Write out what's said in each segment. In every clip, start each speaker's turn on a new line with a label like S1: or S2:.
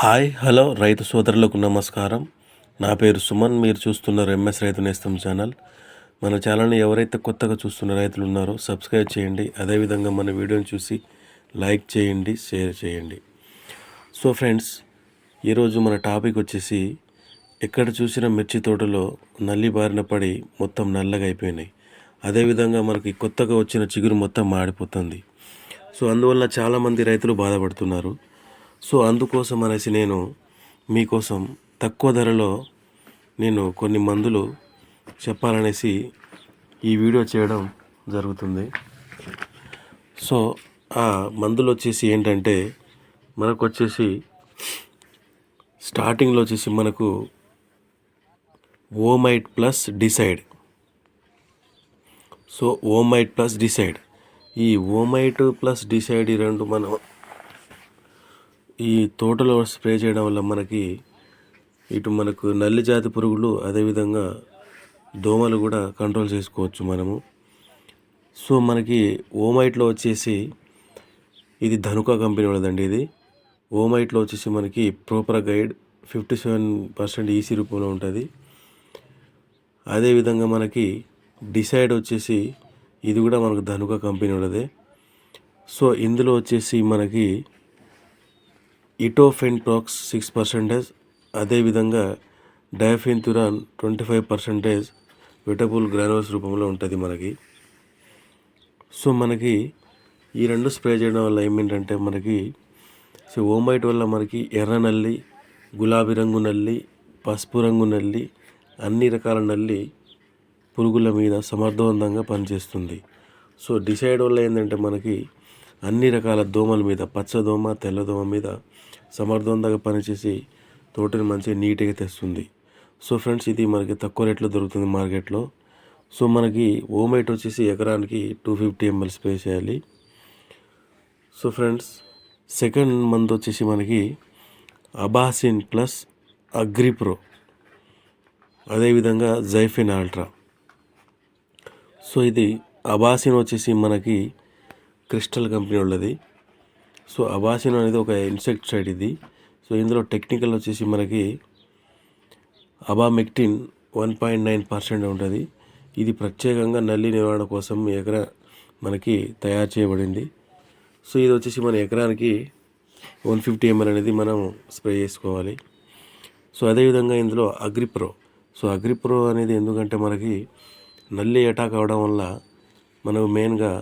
S1: Hi hello రైతు సోదరులకు నమస్కారం. నా పేరు సుమన్ మీరు చూస్తున్నారు ఎంఎస్ రైతు నేస్తం ఛానల్. మన ఛానల్ని ఎవరైతే కొత్తగా చూస్తున్న రైతులు ఉన్నారో సబ్స్క్రైబ్ చేయండి. అదేవిధంగా మన వీడియోని చూసి లైక్ చేయండి షేర్ చేయండి. సో ఫ్రెండ్స్ ఈరోజు మన టాపిక్ వచ్చేసి ఎక్కడ చూసిన మిర్చి తోటలో నల్లి బారిన పడి మొత్తం నల్లగా అయిపోయినాయి. అదేవిధంగా మనకి కొత్తగా వచ్చిన చిగురు మొత్తం మాడిపోతుంది. సో అందువల్ల చాలామంది రైతులు బాధపడుతున్నారు. సో అందుకోసం అనేసి నేను మీకోసం తక్కువ ధరలో నేను కొన్ని మందులు చెప్పాలనేసి ఈ వీడియో చేయడం జరుగుతుంది. సో ఆ మందులు వచ్చేసి ఏంటంటే మనకు వచ్చేసి స్టార్టింగ్లో వచ్చేసి మనకు Omite plus decide. So Omite plus decide. ఈ ఓమైట్ ప్లస్ డిసైడ్ ఈ రెండు మనం ఈ తోటలో స్ప్రే చేయడం వల్ల మనకి ఇటు మనకు నల్లి జాతి పురుగులు అదేవిధంగా దోమలు కూడా కంట్రోల్ చేసుకోవచ్చు మనము. సో మనకి ఓమైట్లో వచ్చేసి ఇది ధనుక కంపెనీ వాళ్ళదండి ఇది. ఓమైట్లో వచ్చేసి మనకి propargite fifty seven percent EC రూపంలో ఉంటుంది. అదేవిధంగా మనకి డిసైడ్ వచ్చేసి ఇది కూడా మనకు ధనుక కంపెనీ ఉన్నదే సో ఇందులో వచ్చేసి మనకి ఇటోఫెంట్రాక్స్ సిక్స్ పర్సెంటేజ్ అదేవిధంగా diafenthiuron twenty five percentage wettable granules రూపంలో ఉంటుంది మనకి. సో మనకి ఈ రెండు స్ప్రే చేయడం వల్ల ఏమేంటంటే మనకి సో ఓమైట్ వల్ల మనకి ఎర్ర నల్లి గులాబీ రంగు నల్లి పసుపు రంగు నల్లి అన్ని రకాల నల్లి పురుగుల మీద సమర్థవంతంగా పనిచేస్తుంది. సో డిసైడ్ వల్ల ఏంటంటే మనకి అన్ని రకాల దోమల మీద పచ్చదోమ తెల్లదోమ మీద సమర్థవంతంగా పనిచేసి తోటని మంచిగా నీట్గా తెస్తుంది. సో ఫ్రెండ్స్ ఇది మనకి తక్కువ రేట్లో దొరుకుతుంది మార్కెట్లో. సో మనకి ఓమైట్ వచ్చేసి ఎకరానికి టూ ఫిఫ్టీ ఎంఎల్ స్ప్రే చేయాలి. సో ఫ్రెండ్స్ సెకండ్ మంత్ వచ్చేసి మనకి అబాసిన్ ప్లస్ అగ్రిప్రో. అదేవిధంగా జైఫిన్ ఆల్ట్రా సో ఇది అబాసిన్ వచ్చేసి మనకి క్రిస్టల్ కంపెనీ వాళ్ళది. సో అబాసిన్ అనేది ఒక ఇన్సెక్టిసైడ్ ఇది. సో ఇందులో టెక్నికల్ వచ్చేసి మనకి abamectin one point nine percent ఉంటుంది. ఇది ప్రత్యేకంగా నల్లి నివారణ కోసం ఎకరా మనకి తయారు చేయబడింది. సో ఇది వచ్చేసి మన ఎకరానికి వన్ ఫిఫ్టీ ఎంఎల్ అనేది మనం స్ప్రే చేసుకోవాలి. సో అదేవిధంగా ఇందులో అగ్రిప్రో. సో అగ్రిప్రో అనేది ఎందుకంటే మనకి నల్లి అటాక్ అవడం వల్ల మనకు మెయిన్గా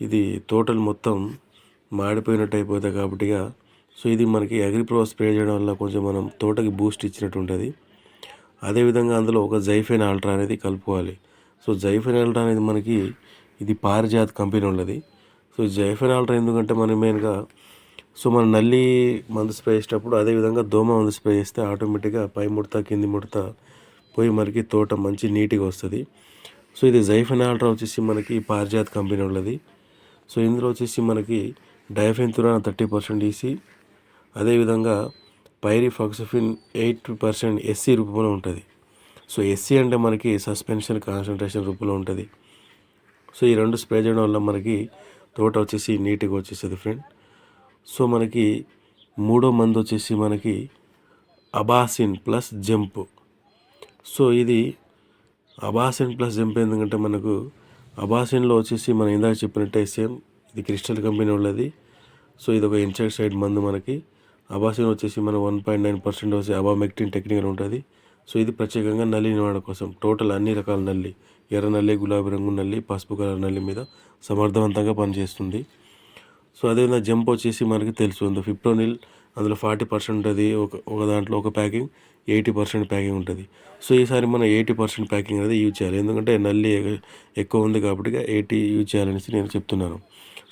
S1: ఇది తోటలు మొత్తం మాడిపోయినట్టు అయిపోతాయి కాబట్టిగా సో ఇది మనకి అగ్రిప్రోస్ స్ప్రే చేయడం వల్ల కొంచెం మనం తోటకి బూస్ట్ ఇచ్చినట్టు ఉంటుంది. అదేవిధంగా అందులో ఒక జైఫెన్ ఆల్ట్రా అనేది కలుపుకోవాలి. సో జైఫెన్ ఆల్ట్రా అనేది మనకి ఇది పారిజాత్ కంపెనీ ఉన్నది. సో జైఫెన్ ఆల్ట్రా ఎందుకంటే మనం మెయిన్గా సో మనం నల్లి మందు స్ప్రే చేసేటప్పుడు అదేవిధంగా దోమ మందు స్ప్రే చేస్తే ఆటోమేటిక్గా పై ముడత కింది ముడత పోయి మనకి తోట మంచి నీట్గా వస్తుంది. సో ఇది జైఫెన్ ఆల్ట్రా వచ్చేసి మనకి పారిజాత్ కంపెనీ ఉన్నది. సో ఇందులో వచ్చేసి మనకి డయాఫెన్తురాన్ థర్టీ పర్సెంట్ ఈసీ. అదేవిధంగా పైరిఫాక్సిఫిన్ ఎయిట్ పర్సెంట్ ఎస్సీ రూపంలో ఉంటుంది. సో ఎస్సీ అంటే మనకి సస్పెన్షన్ కాన్సన్ట్రేషన్ రూపంలో ఉంటుంది. సో ఈ రెండు స్ప్రే చేయడం వల్ల మనకి తోట వచ్చేసి నీట్గా వచ్చేస్తుంది ఫ్రెండ్ సో మనకి మూడో మందు వచ్చేసి మనకి అబాసిన్ ప్లస్ జంప్. సో ఇది అబాసిన్ ప్లస్ జంప్ ఎందుకంటే మనకు అబాసిన్లో వచ్చేసి మనం ఇందాక చెప్పినట్టే సేమ్ ఇది క్రిస్టల్ కంపెనీ వాళ్ళది. సో ఇది ఒక ఇన్సెక్టిసైడ్ మందు మనకి. అబాసిన్ వచ్చేసి మన వన్ పాయింట్ నైన్ పర్సెంట్ వచ్చి అబామెక్టిన్ టెక్నికల్ ఉంటుంది. సో ఇది ప్రత్యేకంగా నల్లి నివారణ కోసం. టోటల్ అన్ని రకాల నల్లి. ఎర్ర నల్లి గులాబీ రంగు నల్లి పసుపు కలర్ నల్లి మీద సమర్థవంతంగా పనిచేస్తుంది. సో అదేవిధంగా జంప్ వచ్చేసి మనకి తెలుసు. ఉంది ఫిప్రోనిల్ అందులో ఫార్టీ పర్సెంట్ ఉంటుంది ఒక ఒక దాంట్లో ఒక ప్యాకింగ్ ఎయిటీ పర్సెంట్ ప్యాకింగ్ ఉంటుంది. సో ఈసారి మనం ఎయిటీ పర్సెంట్ ప్యాకింగ్ అనేది యూజ్ చేయాలి. ఎందుకంటే నల్లి ఎక్కువ ఉంది కాబట్టి ఎయిటీ యూజ్ చేయాలనేసి నేను చెప్తున్నాను.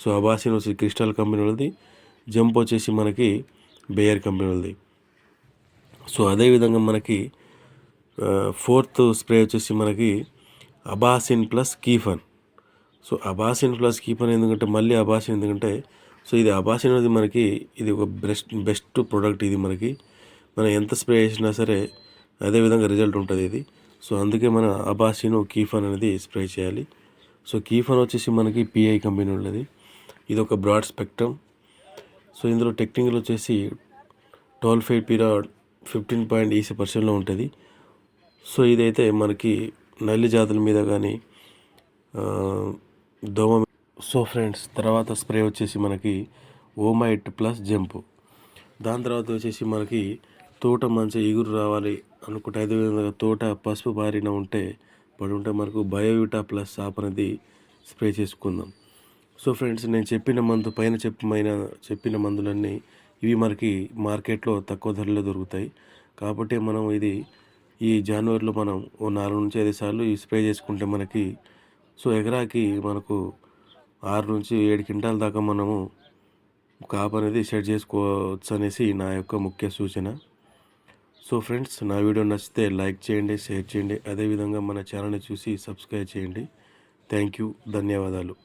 S1: సో అబాసిన్ వచ్చి క్రిస్టల్ కంపెనీ వాళ్ళది. జంప్ వచ్చేసి మనకి బేయర్ కంపెనీ వాళ్ళది. సో అదేవిధంగా మనకి ఫోర్త్ స్ప్రే వచ్చేసి మనకి అబాసిన్ ప్లస్ కీఫన్. సో అబాసిన్ ప్లస్ కీఫన్ ఎందుకంటే మళ్ళీ అబాసిన్ ఎందుకంటే సో ఇది అబాసిన్ అనేది మనకి ఇది ఒక బెస్ట్ బెస్ట్ ప్రోడక్ట్ ఇది మనకి. మనం ఎంత స్ప్రే చేసినా సరే అదే విధంగా రిజల్ట్ ఉంటుంది ఇది. సో అందుకే మన అబాసిన్ కీఫన్ అనేది స్ప్రే చేయాలి. సో కీఫన్ వచ్చేసి మనకి పిఐ కంపెనీ ఉన్నది ఇది ఒక బ్రాడ్ స్పెక్ట్రమ్ సో ఇందులో టెక్నికల్ వచ్చేసి twelve five period fifteen point EC పర్సెంట్లో ఉంటుంది. సో ఇదైతే మనకి నల్లి జాతుల మీద కానీ దోమ సో ఫ్రెండ్స్ తర్వాత స్ప్రే వచ్చేసి మనకి ఓమైట్ ప్లస్ జంపు. దాని తర్వాత వచ్చేసి మనకి తోట మంచి ఎగురు రావాలి అనుకుంటే అదేవిధంగా తోట పసుపు బారిన ఉంటే పడి ఉంటే మనకు బయోవిటా ప్లస్ సాప్ అనేది స్ప్రే చేసుకుందాం. సో ఫ్రెండ్స్ నేను చెప్పిన మందు పైన చెప్పమైన చెప్పిన మందులన్నీ ఇవి మనకి మార్కెట్లో తక్కువ ధరలో దొరుకుతాయి. కాబట్టి మనం ఇది ఈ జనవరిలో మనం ఓ నాలుగు నుంచి ఐదు సార్లు ఈ స్ప్రే చేసుకుంటే మనకి సో ఎకరాకి మనకు ఆరు నుంచి ఏడు క్వింటాల దాకా మనము కాపు అనేది సెట్ చేసుకోవచ్చు అనేసి నా యొక్క ముఖ్య సూచన. సో ఫ్రెండ్స్ నా వీడియో నచ్చితే లైక్ చేయండి షేర్ చేయండి. అదేవిధంగా మన ఛానల్ని చూసి సబ్స్క్రైబ్ చేయండి. థ్యాంక్ యూ ధన్యవాదాలు.